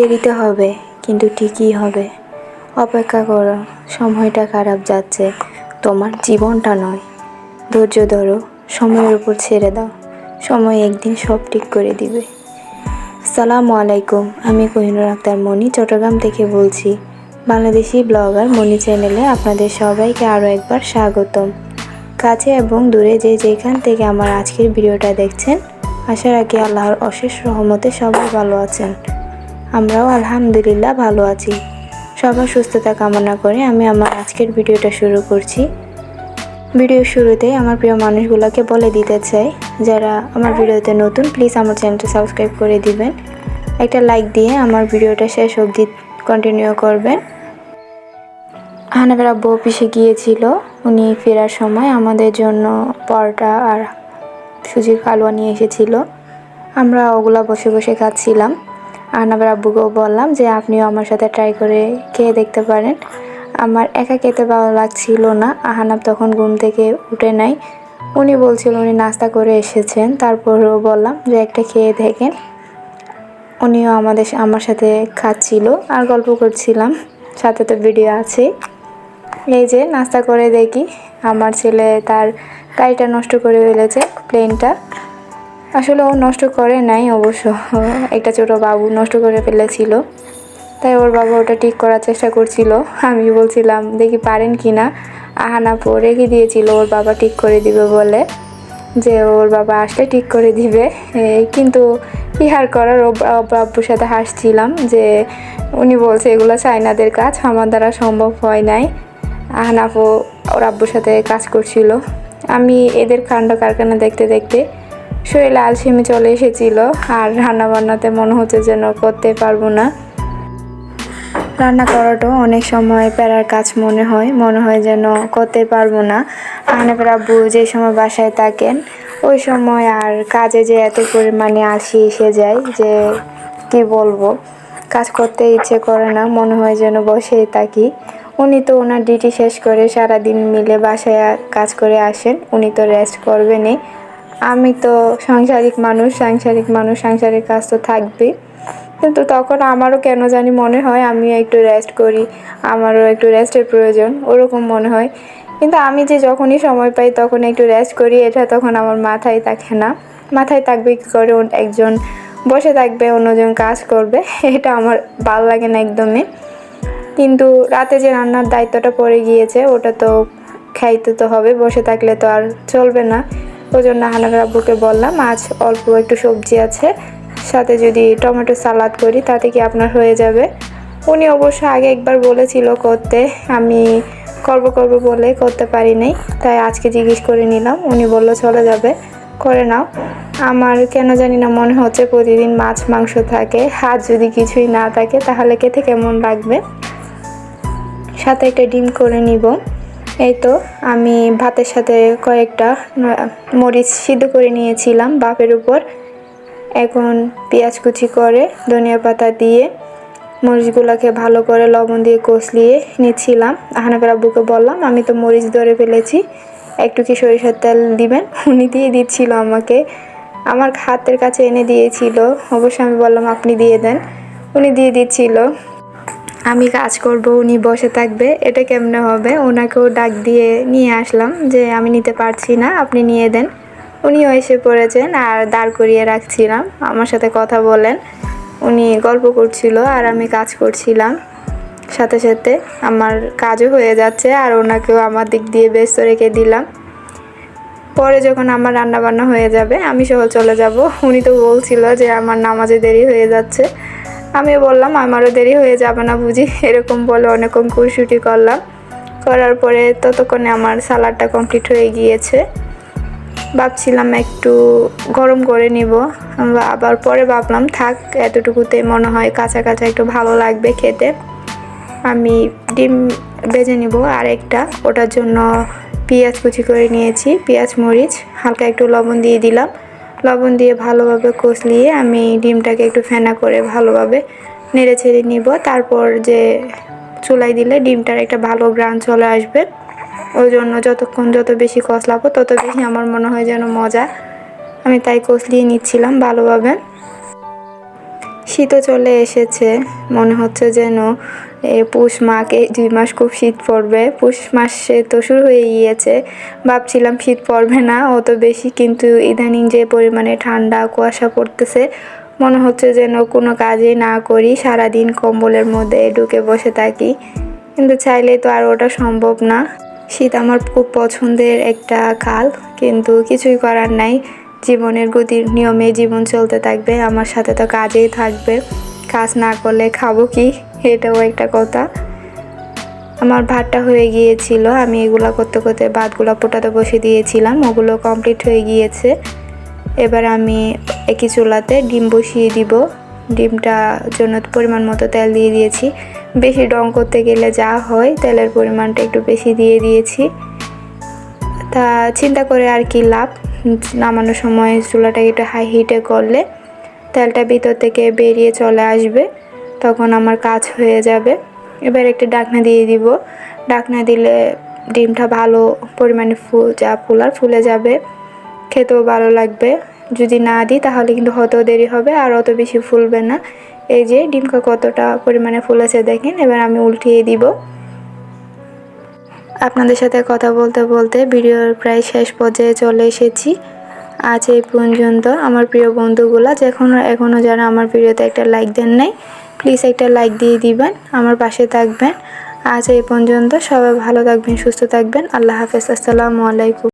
দেরিতে হবে, কিন্তু ঠিকই হবে। অপেক্ষা করো, সময়টা খারাপ যাচ্ছে, তোমার জীবনটা নয়। ধৈর্য ধরো, সময়ের উপর ছেড়ে দাও, সময় একদিন সব ঠিক করে দিবে। আসসালামু আলাইকুম, আমি কোহিনুর আক্তার মনি, চট্টগ্রাম থেকে বলছি। বাংলাদেশি ব্লগার মনি চ্যানেলে আপনাদের সবাইকে আরও একবার স্বাগতম। কাছে এবং দূরে যে যেখান থেকে আমার আজকের ভিডিওটা দেখছেন, আশা রাখি আল্লাহর অশেষ রহমতে সবাই ভালো আছেন। আমরাও আলহামদুলিল্লাহ ভালো আছি। সবার সুস্থতা কামনা করে আমি আমার আজকের ভিডিওটা শুরু করছি। ভিডিওর শুরুতে আমার প্রিয় মানুষগুলোকে বলে দিতে চাই, যারা আমার ভিডিওতে নতুন প্লিজ আমার চ্যানেলটা সাবস্ক্রাইব করে দিবেন। একটা লাইক দিয়ে আমার ভিডিওটা শেষ অবধি কন্টিনিউ করবেন। হানাবের আব্বু অফিসে গিয়েছিল, উনি ফেরার সময় আমাদের জন্য পরোটা আর সুজির কালুয়া নিয়ে এসেছিল। আমরা ওগুলা বসে বসে খাচ্ছিলাম। আহনাবের আব্বুকেও বললাম যে আপনিও আমার সাথে ট্রাই করে খেয়ে দেখতে পারেন। আমার একা খেতে ভালো লাগছিল না। আহানাব তখন ঘুম থেকে উঠে নাই। উনি বলছিল উনি নাস্তা করে এসেছেন। তারপরেও বললাম যে একটা খেয়ে দেখেন। উনিও আমাদের আমার সাথে খাচ্ছিল আর গল্প করছিলাম। সাথে তো ভিডিও আছে। এই যে নাস্তা করে দেখি। আমার ছেলে তার গাড়িটা নষ্ট করে ফেলেছে প্লেনটা আসলে ও নষ্ট করে নাই অবশ্য। একটা ছোটো বাবু নষ্ট করে ফেলেছিল। তাই ওর বাবা ওটা ঠিক করার চেষ্টা করছিল। আমি বলছিলাম, দেখি পারেন কি না? আহানা রেখে দিয়েছিল, ওর বাবা ঠিক করে দিবে বলে। যে ওর বাবা আসলে ঠিক করে দিবে। কিন্তু ইহার করার ও আব্বুর সাথে হাসছিলাম যে উনি বলছে, এগুলো চাইনাদের কাজ, আমার দ্বারা সম্ভব হয় নাই। আহনাফও ওর আব্বুর সাথে কাজ করছিল। আমি এদের কাণ্ড কারখানা দেখতে দেখতে শরীরে আলসেমি চলে এসেছিল আর রান্না বান্নাতে মনে হচ্ছে যেন করতে পারব না। রান্না করাটাও অনেক সময় প্যারার কাজ মনে হয় মনে হয় যেন করতে পারব না। আহনাফের আব্বু যে সময় বাসায় থাকেন, ওই সময় আর কাজে যে এত পরিমাণে আলসি এসে যায় যে কি বলব? কাজ করতে ইচ্ছে করে না, মনে হয় যেন বসেই থাকি। উনি তো ওনার ডিউটি শেষ করে সারা দিন মিলে বাসায় কাজ করে আসেন, উনি তো রেস্ট করবেনই। আমি তো সাংসারিক মানুষ সাংসারিক মানুষ, সাংসারিক কাজ তো থাকবেই। কিন্তু তখন আমারও কেন জানি মনে হয়, আমিও একটু রেস্ট করি, আমারও একটু রেস্টের প্রয়োজন, ওরকম মনে হয়। কিন্তু আমি যে যখনই সময় পাই, তখন একটু রেস্ট করি, এটা তখন আমার মাথায় থাকে না। মাথায় থাকবে কী করে একজন বসে থাকবে, অন্যজন কাজ করবে, এটা আমার ভালো লাগে না একদমই। কিন্তু রাতে যে রান্নার দায়িত্বটা পড়ে গিয়েছে, ওটা তো খাইতে তো হবে, বসে থাকলে তো আর চলবে না। ওই জন্য হানাবের আব্বুকে বললাম, আজ অল্প একটু সবজি আছে, সাথে যদি টমেটো সালাদ করি, তাতে কি আপনার হয়ে যাবে? উনি অবশ্য আগে একবার বলেছিল করতে, আমি করব করব বলে করতে পারি নাই, তাই আজকে জিজ্ঞেস করে নিলাম, উনি বলল চলে যাবে, করে নাও। আমার কেন জানি না মনে হচ্ছে প্রতিদিন মাছ মাংস থাকে, হাত যদি কিছুই না থাকে, তাহলে খেতে কেমন লাগবে? সাথে একটা ডিম করে নিব। এই তো, আমি ভাতের সাথে কয়েকটা মরিচ সিদ্ধ করে নিয়েছিলাম বাপের উপর। এখন পেঁয়াজ কুচি করে, ধনিয়া পাতা দিয়ে মরিচগুলোকে ভালো করে লবণ দিয়ে কষলিয়ে নিচ্ছিলাম। আহনাবের আব্বুকে বললাম, আমি তো মরিচ ধরে ফেলেছি, একটু কি সরিষার তেল দিবেন? উনি দিয়ে দিচ্ছিল আমাকে। আমার হাতের কাছে এনে দিয়েছিল, অবশ্য আমি বললাম, আপনি দিয়ে দেন। উনি দিয়ে দিচ্ছিল। আমি কাজ করব, উনি বসে থাকবে, এটা কেমনে হবে? ওনাকেও ডাক দিয়ে নিয়ে আসলাম যে, আমি নিতে পারছি না, আপনি নিয়ে দেন। উনিও এসে পড়েছেন আর দাঁড় করিয়ে রাখছিলাম। আমার সাথে কথা বলেন। উনি গল্প করছিল আর আমি কাজ করছিলাম। সাথে সাথে আমার কাজও হয়ে যাচ্ছে আর ওনাকেও আমার দিক দিয়ে ব্যস্ত রেখে দিলাম। পরে যখন আমার রান্না বান্না হয়ে যাবে, আমি সহ চলে যাব। উনি তো বলছিল যে, আমার নামাজে দেরি হয়ে যাচ্ছে। আমি বললাম আমারও দেরি হয়ে যাবে না বুঝি। এরকম বলে অনেকক্ষণ কুরশুটি করলাম। করার পরে ততক্ষণে আমার সালাডটা কমপ্লিট হয়ে গিয়েছে। ভাবছিলাম একটু গরম করে নিব। আবার পরে ভাবলাম, থাক, এতটুকুতে মনে হয় কাঁচা কাঁচা একটু ভালো লাগবে খেতে। আমি ডিম বেজে নিব আর একটা ওটার জন্য পেঁয়াজ কুচি করে নিয়েছি, পেঁয়াজ, মরিচ, হালকা একটু লবণ দিয়ে দিলাম। লবণ দিয়ে ভালোভাবে কষলিয়ে আমি ডিমটাকে একটু ফেনা করে ভালোভাবে নেড়ে ছেড়ে নিব। তারপর যে চুলাই দিলে ডিমটার একটা ভালো গ্রান চলে আসবে। ওই জন্য যতক্ষণ যত বেশি কষলাবো তত বেশি আমার মনে হয় যেন মজা। আমি তাই কষলিয়ে নিচ্ছিলাম ভালোভাবে। শীতও চলে এসেছে। মনে হচ্ছে যেন এ পৌষ এই দুই মাস খুব শীত পড়বে। পৌষ মাসে তো শুরু হয়ে গিয়েছে। ভাবছিলাম শীত পড়বে না, অত বেশি, কিন্তু ইদানিং যে পরিমাণে ঠান্ডা, কুয়াশা পড়তেছে, মনে হচ্ছে যেন কোনো কাজই না করি, সারাদিন কম্বলের মধ্যে ঢুকে বসে থাকি। কিন্তু চাইলে তো আর ওটা সম্ভব না। শীত আমার খুব পছন্দের একটা কাল, কিন্তু কিছুই করার নাই। জীবনের গতির নিয়মে জীবন চলতে থাকবে, আমার সাথে তো কাজেই থাকবে। কাজ না করলে খাব কি? এটাও একটা কথা। আমার ভাতটা হয়ে গিয়েছিল, আমি এগুলা করতে করতে ভাতগুলো পোটাতে বসে দিয়েছিলাম, ওগুলো কমপ্লিট হয়ে গিয়েছে। এবার আমি একই চুলাতে ডিম বসিয়ে দিব। ডিমটা জন্য পরিমাণ মতো তেল দিয়ে দিয়েছি। বেশি ডং করতে গেলে যা হয়, তেলের পরিমাণটা একটু বেশি দিয়ে দিয়েছি। তা চিন্তা করে আর কি লাভ? নামানোর সময় চুলাটাকে একটু হাই হিটে করলে তেলটা ভিতর থেকে বেরিয়ে চলে আসবে, তখন আমার কাজ হয়ে যাবে। এবার একটা ডাকনা দিয়ে দিব। ডাকনা দিলে ডিমটা ভালো পরিমাণে ফুল যা ফুলার ফুলে যাবে। খেতেও ভালো লাগবে। যদি না দিই, তাহলে কিন্তু হতেও দেরি হবে, আর অত বেশি ফুলবে না। এই যে, ডিমটা কতটা পরিমাণে ফুলেছে দেখেন, এবার আমি উল্টিয়ে দিব। আপনাদের সাথে কথা বলতে বলতে ভিডিওর প্রায় শেষ পর্যায়ে চলে এসেছি। আজ এই পর্যন্ত। আমার প্রিয় বন্ধুগুলা, যখন এখনও যারা আমার ভিডিওতে একটা লাইক দেন নাই প্লিজ একটা লাইক দিয়ে দিবেন, আমার পাশে থাকবেন। আজ এই পর্যন্ত। সবাই ভালো থাকবেন, সুস্থ থাকবেন। আল্লাহ হাফেজ। আসসালামু আলাইকুম।